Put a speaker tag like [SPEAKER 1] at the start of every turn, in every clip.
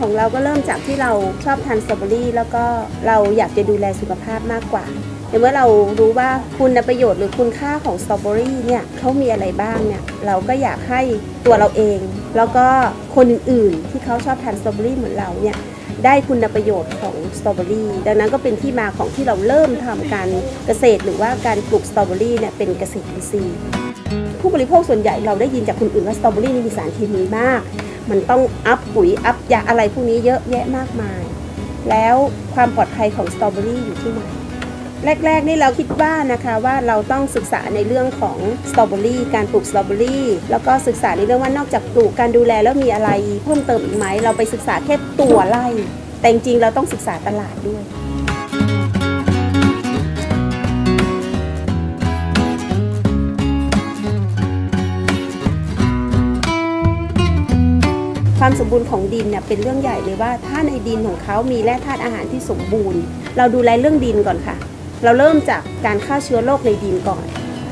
[SPEAKER 1] ของเราก็เริ่มจากที่เราชอบทานสตรอเบอรี่แล้วก็เราอยากจะดูแลสุขภาพมากกว่าแต่เมื่อเรารู้ว่าคุณประโยชน์หรือคุณค่าของสตรอเบอรี่เนี่ยเขามีอะไรบ้างเนี่ยเราก็อยากให้ตัวเราเอง แล้วก็คนอื่นๆที่เขาชอบทานสตรอเบอรี่เหมือนเราเนี่ยได้คุณประโยชน์ของสตรอเบอรี่ดังนั้นก็เป็นที่มาของที่เราเริ่มทำการเกษตร หรือว่าการปลูกสตรอเบอรี่เนี่ยเป็นเกษตรอินทรีย์ผู้บริโภคส่วนใหญ่เราได้ยินจากคนอื่นว่าสตรอเบอรี่มีสารเคมีมาก มันต้องอัพปุ๋ยอัพยาอะไรพวกนี้เยอะแยะมากมาย แล้วความปลอดภัยของสตรอเบอรี่อยู่ที่ไหนแรกๆนี่เราคิดว่านะคะว่าเราต้องศึกษาในเรื่องของสตรอเบอรี่การปลูกสตรอเบอรี่แล้วก็ศึกษาในเรื่องว่านอกจากปลูกการดูแลแล้วมีอะไรเพิ่มเติมอีกไหมเราไปศึกษาแค่ตัวไร่แต่จริงๆเราต้องศึกษาตลาดด้วย ความสมบูรณ์ของดินเนี่ยเป็นเรื่องใหญ่เลยว่า ถ้าในดินของเขามีแร่ธาตุอาหารที่สมบูรณ์ เราดูแลเรื่องดินก่อนค่ะ เราเริ่มจากการฆ่าเชื้อโรคในดินก่อน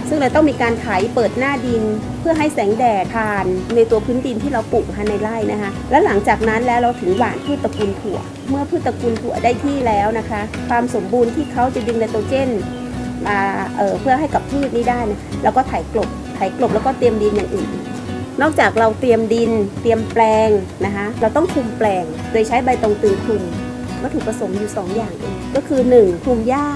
[SPEAKER 1] ซึ่งเราต้องมีการไถเปิดหน้าดิน เพื่อให้แสงแดดผ่าน ในตัวพื้นดินที่เราปลูกนะคะในไร่นะคะ และหลังจากนั้นแล้วเราถึงหว่านพืชตระกูลถั่ว เมื่อพืชตระกูลถั่วได้ที่แล้วนะคะ ความสมบูรณ์ที่เขาจะดึงไนโตรเจนมาเเพื่อให้กับพืชนี้ได้นะแล้วก็ไถกลบไถกลบแล้วก็เตรียมดินอย่างอื่น นอกจากเราเตรียมดินเตรียมแปลงนะคะ เราต้องคลุมแปลง โดยใช้ใบตองตึงคลุมวัตถุประสงค์อยู่ 2 อย่างเองก็คือ 1 คลุมหญ้า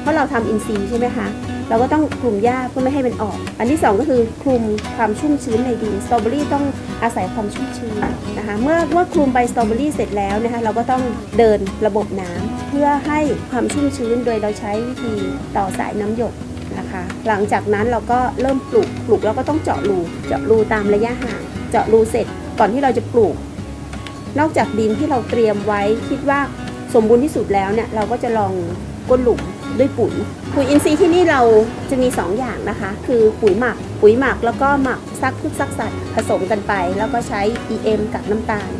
[SPEAKER 1] เพราะเราทำอินทรีย์ใช่ไหมคะเราก็ต้องคลุมหญ้าเพื่อไม่ให้มันออก อันที่ 2 ก็คือคลุมความชุ่มชื้นในดินสตรอเบอรี่ต้องอาศัยความชุ่มชื้นนะคะเมื่อเมื่อคลุมใบสตรอเบอรี่เสร็จแล้วนะคะเราก็ต้องเดินระบบน้ำเพื่อให้ความชุ่มชื้นโดยเราใช้วิธีต่อสายน้ำหยด หลังจากนั้นเราก็เริ่มปลูก ปลูกแล้วก็ต้องเจาะรู เจาะรูตามระยะห่าง เจาะรูเสร็จก่อนที่เราจะปลูก นอกจากดินที่เราเตรียมไว้คิดว่าสมบูรณ์ที่สุดแล้วเนี่ยเราก็จะลองก้นหลุมด้วยปุ๋ย ปุ๋ยอินทรีย์ที่นี่เราจะมี 2 อย่างนะคะ คือปุ๋ยหมัก ปุ๋ยหมักแล้วก็หมักซักพืชซักสัตว์ผสมกันไป แล้วก็ใช้ EM กับน้ำตาล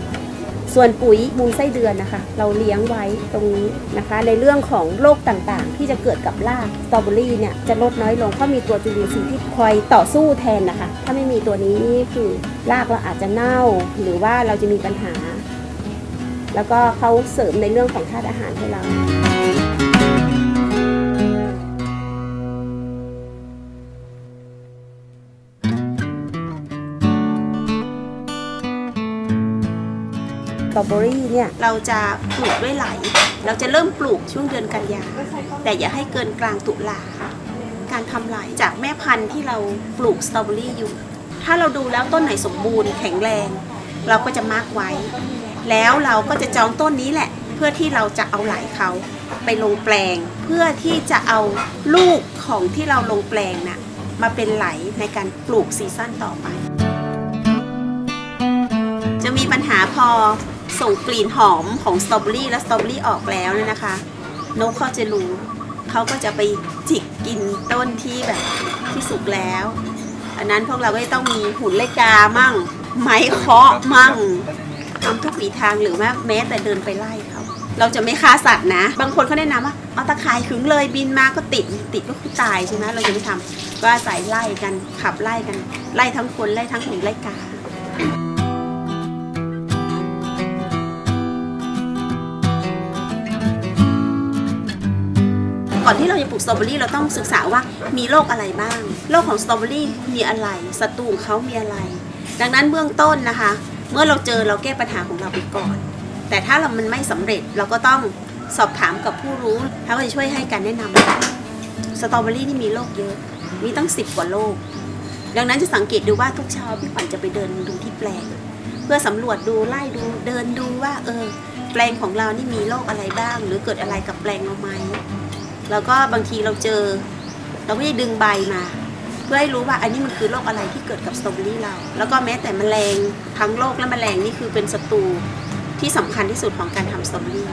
[SPEAKER 1] ส่วนปุ๋ยมูลไส้เดือนนะคะ เราเลี้ยงไว้ตรงนี้นะคะ ในเรื่องของโรคต่างๆ ที่จะเกิดกับรากสตรอเบอรี่เนี่ยจะลดน้อยลงเพราะมีตัวจุลินทรีย์ที่คอยต่อสู้แทนนะคะ ถ้าไม่มีตัวนี้นี่คือรากเราอาจจะเน่า หรือว่าเราจะมีปัญหา แล้วก็เขาเสริมในเรื่องของธาตุอาหารให้เรา เบอรี่เนี่ยเราจะปลูกด้วยไหล เราจะเริ่มปลูกช่วงเดือนกันยา แต่อย่าให้เกินกลางตุลาการทำไหลจากแม่พันธุ์ที่เราปลูกสตรอเบอรี่อยู่ ถ้าเราดูแล้วต้นไหนสมบูรณ์แข็งแรง เราก็จะมาร์กไว้ แล้วเราก็จะจองต้นนี้แหละ เพื่อที่เราจะเอาไหลเขาไปลงแปลง เพื่อที่จะเอาลูกของที่เราลงแปลงน่ะมาเป็นไหลในการปลูกซีซั่นต่อไป จะมีปัญหาพอ ส่งกลิ่นหอมของสตรอเบอรี่และสตรอเบอรี่ออกแล้วเนี่ยนะคะ นกเขาจะรู้เขาก็จะไปจิกกินต้นที่แบบที่สุกแล้ว อันนั้นพวกเราก็จะต้องมีหุ่นเลกามั่ง ไม้เคาะมั่งทำทุกวิถีทางหรือแม้แม้แต่เดินไปไล่เขาเราจะไม่ฆ่าสัตว์นะ บางคนเขาแนะนำว่าเอาตะข่ายขึงเลยบินมาก็ติดติดก็คือตายใช่ไหมเราจะไม่ทำก็อาศัยไล่กันขับไล่กัน ไล่ทั้งคนไล่ทั้งหุ่นไล่กา ก่อนที่เราจะปลูกสตรอเบอรี่เราต้องศึกษาว่ามีโรคอะไรบ้างโรคของสตรอเบอรี่มีอะไรศัตรูของเขามีอะไร ดังนั้นเบื้องต้นนะคะ เมื่อเราเจอเราแก้ปัญหาของเราไปก่อน แต่ถ้าเรามันไม่สำเร็จเราก็ต้องสอบถามกับผู้รู้เขาจะช่วยให้การแนะนำสตรอเบอรี่นี่มีโรคเยอะ มีตั้งสิบกว่าโรคดังนั้นจะสังเกตดูว่าทุกเช้าพี่ขวัญจะไปเดินดูที่แปลง เพื่อสำรวจดูไล่ดูเดินดูว่าเออแปลงของเรานี่มีโรคอะไรบ้าง หรือเกิดอะไรกับแปลงเราไหม แล้วก็บางทีเราเจอ เราก็จะดึงใบมา เพื่อให้รู้ว่าอันนี้มันคือโรคอะไรที่เกิดกับสตรอเบอรี่เรา แล้วก็แม้แต่แมลงทั้งโรคและแมลงนี่คือเป็นศัตรูที่สำคัญที่สุดของการทำสตรอเบอรี่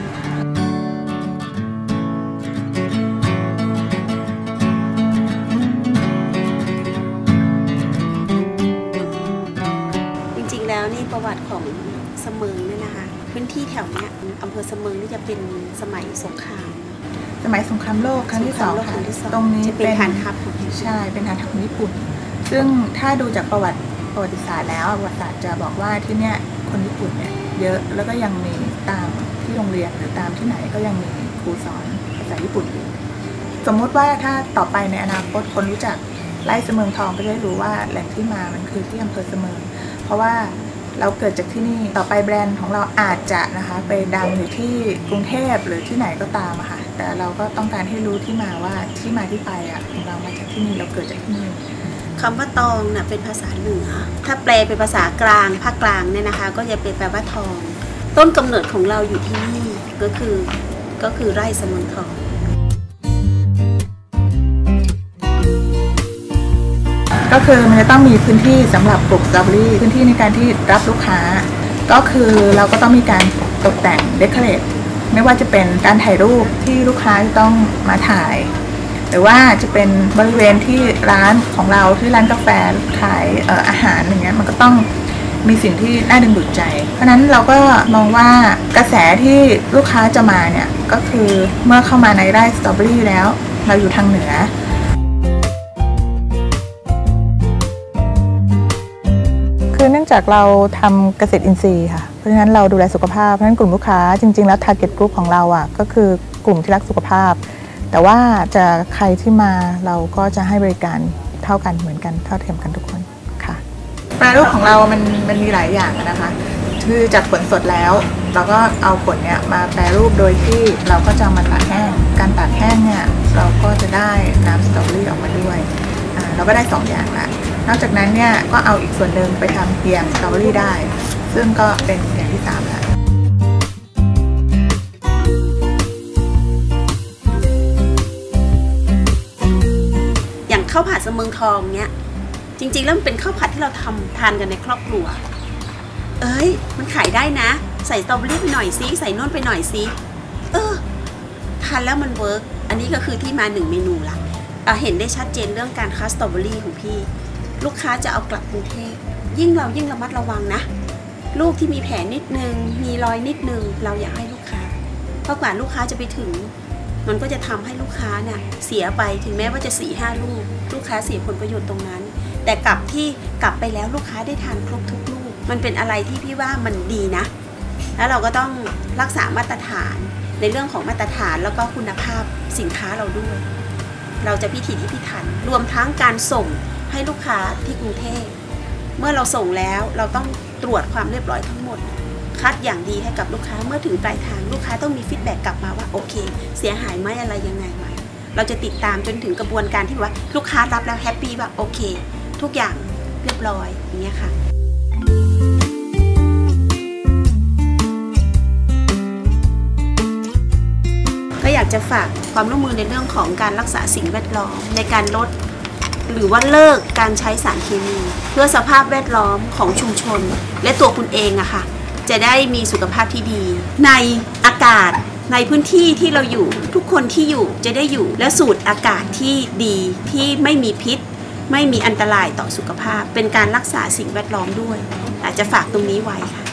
[SPEAKER 1] จริงๆแล้วนี่ประวัติของเสมิงเนี่ยนะคะ พื้นที่แถวเนี้ยอำเภอเสมิงนี่จะเป็นสมัยสงคราม
[SPEAKER 2] สมัยสงครามโลกครั้งที่สอง
[SPEAKER 1] โลกค
[SPEAKER 2] ค่ะ
[SPEAKER 1] รั้งที่สอง
[SPEAKER 2] ตรงนี้
[SPEAKER 1] จะเป็นฐานทัพของ
[SPEAKER 2] ใช่เป็นฐานทัพของญี่ปุ่น ซึ่งถ้าดูจากประวัติประวัติศาสตร์แล้วประวัติศาสตร์จะบอกว่าที่เนี่ยคนญี่ปุ่นเนี่ยเยอะแล้วก็ยังมีตามที่โรงเรียนหรือตามที่ไหนก็ยังมีครูสอนภาษาญี่ปุ่นอยู่สมมุติว่าถ้าต่อไปในอนาคตคนรู้จักไร่เสมิงทองก็จะได้รู้ว่าแหล่งที่มามันคือที่อำเภอเสมิงเพราะว่าเราเกิดจากที่นี่ต่อไปแบรนด์ของเราอาจจะนะคะไปดังอยู่ที่กรุงเทพหรือที่ไหนก็ตามอะค่ะ แต่เราก็ต้องการให้รู้ที่มาว่าที่มาที่ไปอะของเรามาจากที่นี่เราเกิดจากที่นี่
[SPEAKER 1] คำว่าตองน่ะเป็นภาษาเหนือ ถ้าแปลเป็นภาษากลางภาคกลางเนี่ยนะคะ ก็จะเป็นแปลว่าทอง ต้นกำเนิดของเราอยู่ที่นี่ก็คือก็คือไร่เสมงทอง
[SPEAKER 2] ก็คือมันจะต้องมีพื้นที่สำหรับปลูกสตรอเบอรี่พื้นที่ในการที่รับลูกค้า ก็คือเราก็ต้องมีการตกแต่งเดคอเรท ไม่ว่าจะเป็นการถ่ายรูปที่ลูกค้าจะต้องมาถ่าย หรือว่าจะเป็นบริเวณที่ร้านของเราที่ร้านกาแฟขายอออาหารอย่างเงี้ยมันก็ต้องมีสิ่งที่น่าดึงดูดใจ เพราะฉะนั้นเราก็มองว่ากระแสที่ลูกค้าจะมาเนี่ย ก็คือเมื่อเข้ามาในไร่สตรอเบอรี่แล้ว เราอยู่ทางเหนือ จากเราทำเกษตรอินทรีย์ค่ะ เพราะฉะนั้นเราดูแลสุขภาพ เพราะฉะนั้นกลุ่มลูกค้าจริง ๆ แล้ว target group ของเราอะก็คือกลุ่มที่รักสุขภาพ แต่ว่าจะใครที่มาเราก็จะให้บริการเท่ากันเหมือนกันเท่าเทียมกันทุกคนค่ะแปรรูปของเรามันมันมีหลายอย่างนะคะ คือจากผลสดแล้ว เราก็เอาผลเนี้ยมาแปรรูปโดยที่เราก็จะมาตากแห้ง การตากแห้งเนี่ยเราก็จะได้น้ำสตรอเบอรี่ออกมาด้วย เราก็ได้ 2 อย่างละนอกจากนั้นเนี่ยก็เอาอีกส่วนหนึ่งไปทำเพียงสตรอเบอรี่ได้ ซึ่งก็เป็นอย่างที่3ละ
[SPEAKER 1] อย่างข้าวผัดเสมิงทองเนี้ยจริงๆแล้วมันเป็นข้าวผัดที่เราทำทานกันในครอบครัว เอ้ย มันขายได้นะ ใส่สตรอเบอรี่ไปหน่อยซิใส่นวลไปหน่อยซิเออทานแล้วมันเวิร์กอันนี้ก็คือที่มาหนึ่งเมนูละ เห็นได้ชัดเจนเรื่องการคัสสตรอเบอรี่ของพี่ ลูกค้าจะเอากลับกรุงเทพยิ่งเรายิ่งระมัดระวังนะ ลูกที่มีแผลนิดนึง มีรอยนิดนึง เราอยากให้ลูกค้า เพราะกว่าลูกค้าจะไปถึง มันก็จะทำให้ลูกค้าเนี่ยเสียไปถึงแม้ว่าจะสี่ห้าลูก ลูกค้าเสียผลประโยชน์ตรงนั้น แต่กลับที่กลับไปแล้วลูกค้าได้ทานครบทุกลูก มันเป็นอะไรที่พี่ว่ามันดีนะ แล้วเราก็ต้องรักษามาตรฐานในเรื่องของมาตรฐานแล้วก็คุณภาพสินค้าเราด้วย เราจะพิถีพิถันรวมทั้งการส่งให้ลูกค้าที่กรุงเทพเมื่อเราส่งแล้วเราต้องตรวจความเรียบร้อยทั้งหมด คัดอย่างดีให้กับลูกค้าเมื่อถึงปลายทางลูกค้าต้องมีฟีดแบ็กกลับมาว่าโอเค เสียหายไหมอะไรยังไงไหมเราจะติดตามจนถึงกระบวนการที่ว่าลูกค้ารับแล้วแฮปปี้ว่าโอเค ทุกอย่างเรียบร้อยอย่างเงี้ยค่ะ จะฝากความร่วมมือในเรื่องของการรักษาสิ่งแวดล้อมในการลด หรือว่าเลิกการใช้สารเคมี เพื่อสภาพแวดล้อมของชุมชน และตัวคุณเองอะค่ะจะได้มีสุขภาพที่ดี ในอากาศในพื้นที่ที่เราอยู่ทุกคนที่อยู่จะได้อยู่และสูดอากาศที่ดีที่ไม่มีพิษ ไม่มีอันตรายต่อสุขภาพ เป็นการรักษาสิ่งแวดล้อมด้วย อาจจะฝากตรงนี้ไว้ค่ะ